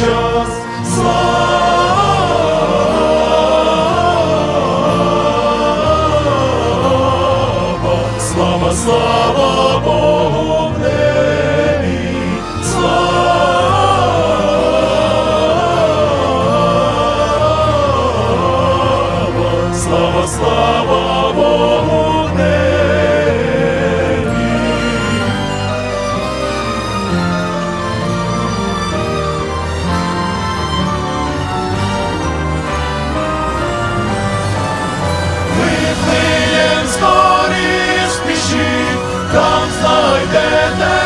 час слава, слава, слава Богу. Там знайдете